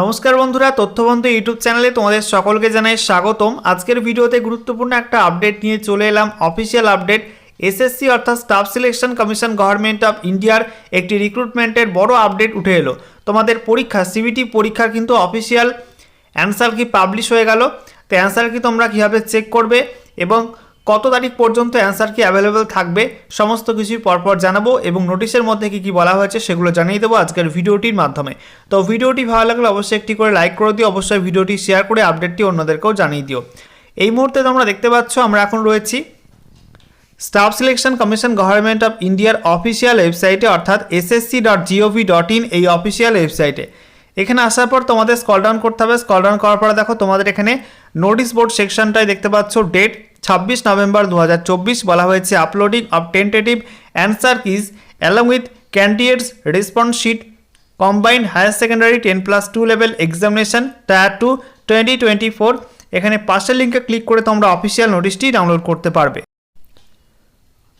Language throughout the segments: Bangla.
নমস্কার বন্ধুরা, তথ্যবন্ধু ইউটিউব চ্যানেলে তোমাদের সকলকে জানাই স্বাগতম। আজকের ভিডিওতে গুরুত্বপূর্ণ একটা আপডেট নিয়ে চলে এলাম। অফিসিয়াল আপডেট এসএসসি অর্থাৎ staff selection commission government of ইন্ডিয়ার একটি রিক্রুটমেন্টের বড় আপডেট উঠে এলো। তোমাদের পরীক্ষা সিবিটি পরীক্ষার কিন্তু অফিসিয়াল অ্যান্সার কি পাবলিশ হয়ে গেল? তো অ্যান্সার কি তোমরা কীভাবে চেক করবে? এবং কত তারিখ পর্যন্ত অ্যান্সার কি অ্যাভেলেবেল থাকবে, সমস্ত কিছুই পরপর জানাব এবং নোটিশের মধ্যে কি কি বলা হয়েছে সেগুলো জানিয়ে দেবো আজকের ভিডিওটির মাধ্যমে। তো ভিডিওটি ভালো লাগলে অবশ্যই একটি করে লাইক করে দিও, অবশ্যই ভিডিওটি শেয়ার করে আপডেটটি অন্যদেরকেও জানিয়ে দিও। এই মুহূর্তে তোমরা দেখতে পাচ্ছ, আমরা এখন রয়েছি staff selection commission government of ইন্ডিয়ার অফিসিয়াল ওয়েবসাইটে অর্থাৎ SSC dot GOV dot in এই অফিসিয়াল ওয়েবসাইটে এখানে আসার পর তোমাদের স্কল ডাউন করতে হবে স্কল ডাউন করার পরে দেখো তোমাদের এখানে নোটিশ বোর্ড সেকশনটায় দেখতে পাচ্ছ ডেট ছাব্বিশ নভেম্বর দু হাজার চব্বিশ বলা হয়েছে uploading of tentative answer keys along with candidates response sheet combined higher secondary ten plus two level examination tier two twenty twenty four এখানে পাশের লিঙ্কে ক্লিক করে তোমরা অফিসিয়াল নোটিশটি ডাউনলোড করতে পারবে।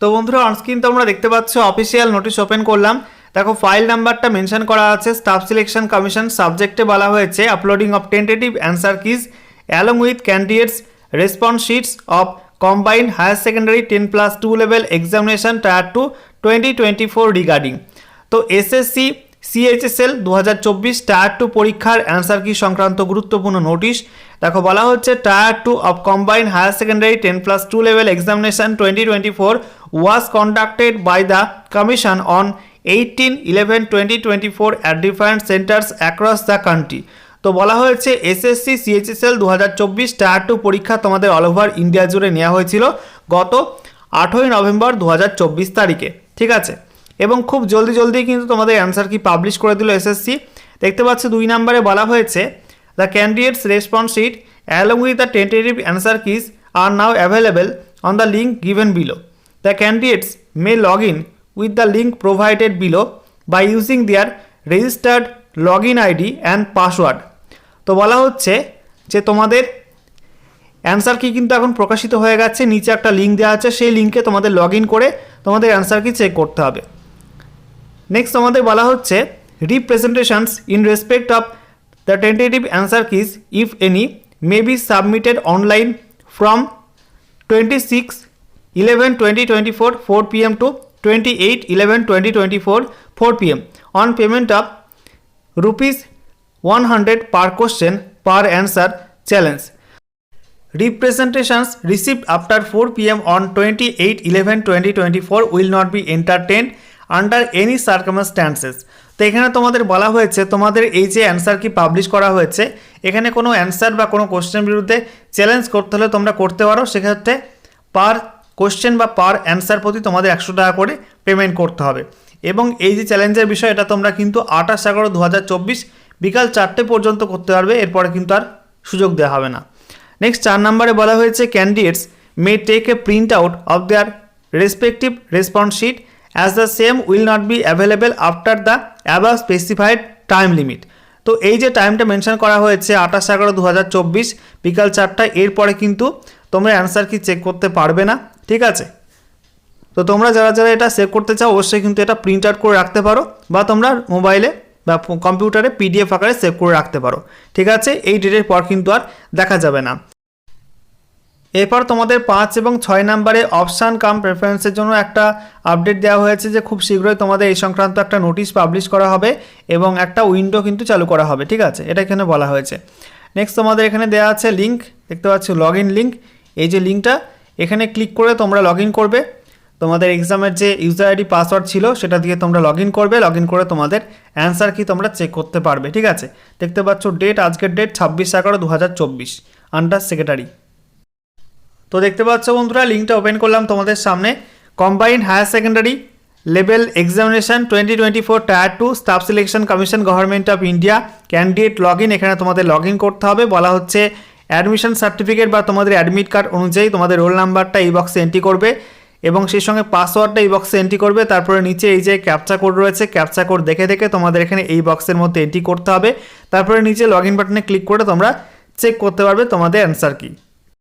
তো বন্ধুরা অনস্ক্রিন তোমরা দেখতে পাচ্ছ অফিসিয়াল নোটিশ ওপেন করলাম। দেখো ফাইল নাম্বারটা মেনশন করা আছে স্টাফ সিলেকশন কমিশন সাবজেক্টে বলা হয়েছে uploading of tentative answer keys along with candidates response sheets of combined higher secondary ten plus two level examination tier two twenty twenty four regarding তো এসএসসি সিএইচএসএল দু হাজার চব্বিশ টায়ার টু পরীক্ষার অ্যান্সার কি সংক্রান্ত গুরুত্বপূর্ণ নোটিশ দেখো, বলা হচ্ছে tier two of combined higher secondary ten plus two level examination twenty twenty four was conducted by the commission on eighteen eleven twenty twenty four at different centres across the country তো বলা হয়েছে এসএসসি সিএইচএসএল দু হাজার চব্বিশ টায়ার টু পরীক্ষা তোমাদের অল ওভার ইন্ডিয়া জুড়ে নেওয়া হয়েছিল গত আঠই নভেম্বর দু হাজার চব্বিশ তারিখে, ঠিক আছে? এবং খুব জলদি জলদি কিন্তু তোমাদের অ্যান্সার কি পাবলিশ করে দিল এসএসসি দেখতে পাচ্ছ, দুই নম্বরে বলা হয়েছে the candidates response sheet along with the tentative answer keys are now available on the link given below the candidates may log in with the link provided below by using their registered log in ID and password তো বলা হচ্ছে যে তোমাদের অ্যান্সার কি কিন্তু এখন প্রকাশিত হয়ে গেছে, নিচে একটা লিঙ্ক দেওয়া আছে, সেই লিঙ্কে তোমাদের লগ করে তোমাদের অ্যান্সার কি চেক করতে হবে। নেক্সট তোমাদের বলা হচ্ছে representations in respect of the tentative answer keys if any may be submitted online from twenty six eleven twenty twenty four four P M to twenty eight eleven twenty twenty four four P M on payment of rupees 100 per question per answer challenge. Representations received after 4 pm on 28 11 2024 will not be entertained under any circumstances. তো এখানে তোমাদের বলা হয়েছে, তোমাদের এই যে অ্যান্সার কি পাবলিশ করা হয়েছে, এখানে কোনো অ্যান্সার বা কোনো কোশ্চেনের বিরুদ্ধে চ্যালেঞ্জ করতে হলে তোমরা করতে পারো। সেক্ষেত্রে পার কোশ্চেন বা পার অ্যান্সার প্রতি তোমাদের একশো টাকা করে পেমেন্ট করতে হবে। এবং এই যে চ্যালেঞ্জের বিষয়, এটা তোমরা কিন্তু আঠাশ এগারো দু হাজার চব্বিশ বিকাল চারটে পর্যন্ত করতে পারবে, এরপরে কিন্তু আর সুযোগ দেওয়া হবে না। নেক্সট চার নম্বরে বলা হয়েছে candidates may take a print out of their respective response sheet as the same will not be available after the above specified time limit তো এই যে টাইমটা মেনশন করা হয়েছে, আঠাশ এগারো দু হাজার চব্বিশ, বিকাল চারটা এরপরে কিন্তু তোমরা অ্যান্সার কি চেক করতে পারবে না, ঠিক আছে? তো তোমরা যারা যারা এটা সেভ করতে চাও, অবশ্যই কিন্তু এটা প্রিন্ট আউট করে রাখতে পারো, বা তোমরা মোবাইলে বা কম্পিউটারে পিডিএফ আকারে সেভ করে রাখতে পারো। ঠিক আছে? এই ডেটের পর কিন্তু আর দেখা যাবে না। এরপর তোমাদের পাঁচ এবং ছয় নাম্বারে অপশান কাম প্রেফারেন্সের জন্য একটা আপডেট দেওয়া হয়েছে যে খুব শীঘ্রই তোমাদের এই সংক্রান্ত একটা নোটিশ পাবলিশ করা হবে এবং একটা উইন্ডো কিন্তু চালু করা হবে। ঠিক আছে? এটা এখানে বলা হয়েছে। নেক্সট তোমাদের এখানে দেওয়া আছে লিঙ্ক দেখতে পাচ্ছ লগ ইন লিঙ্ক এই যে লিঙ্কটা এখানে ক্লিক করে তোমরা লগ ইন করবে। তোমাদের এক্সামের যে ইউজার আইডি পাসওয়ার্ড ছিল, সেটা দিয়ে তোমরা লগ করবে। লগ করে তোমাদের অ্যান্সার কি তোমরা চেক করতে পারবে, ঠিক আছে? দেখতে পাচ্ছ ডেট আজকের ডেট ছাব্বিশ এগারো দু হাজার চব্বিশ আন্ডার সেক্রেটারি তো দেখতে পাচ্ছ বন্ধুরা লিঙ্কটা ওপেন করলাম তোমাদের সামনে। Combined higher secondary level examination twenty twenty four tier two staff selection commission government of India candidate log এখানে তোমাদের লগ করতে হবে। বলা হচ্ছে অ্যাডমিশন সার্টিফিকেট বা তোমাদের অ্যাডমিট কার্ড অনুযায়ী তোমাদের রোল নাম্বারটা এই বক্সে এন্ট্রি করবে। এবং সেই সঙ্গে পাসওয়ার্ডটা এই বক্সে এন্ট্রি করবে। তারপরে নিচে এই যে ক্যাপচা কোড রয়েছে ক্যাপচা কোড দেখে দেখে তোমাদের এখানে এই বক্সের মধ্যে এন্ট্রি করতে হবে। তারপরে নিচে লগ ইন বাটনে ক্লিক করে তোমরা চেক করতে পারবে তোমাদের অ্যান্সার কি।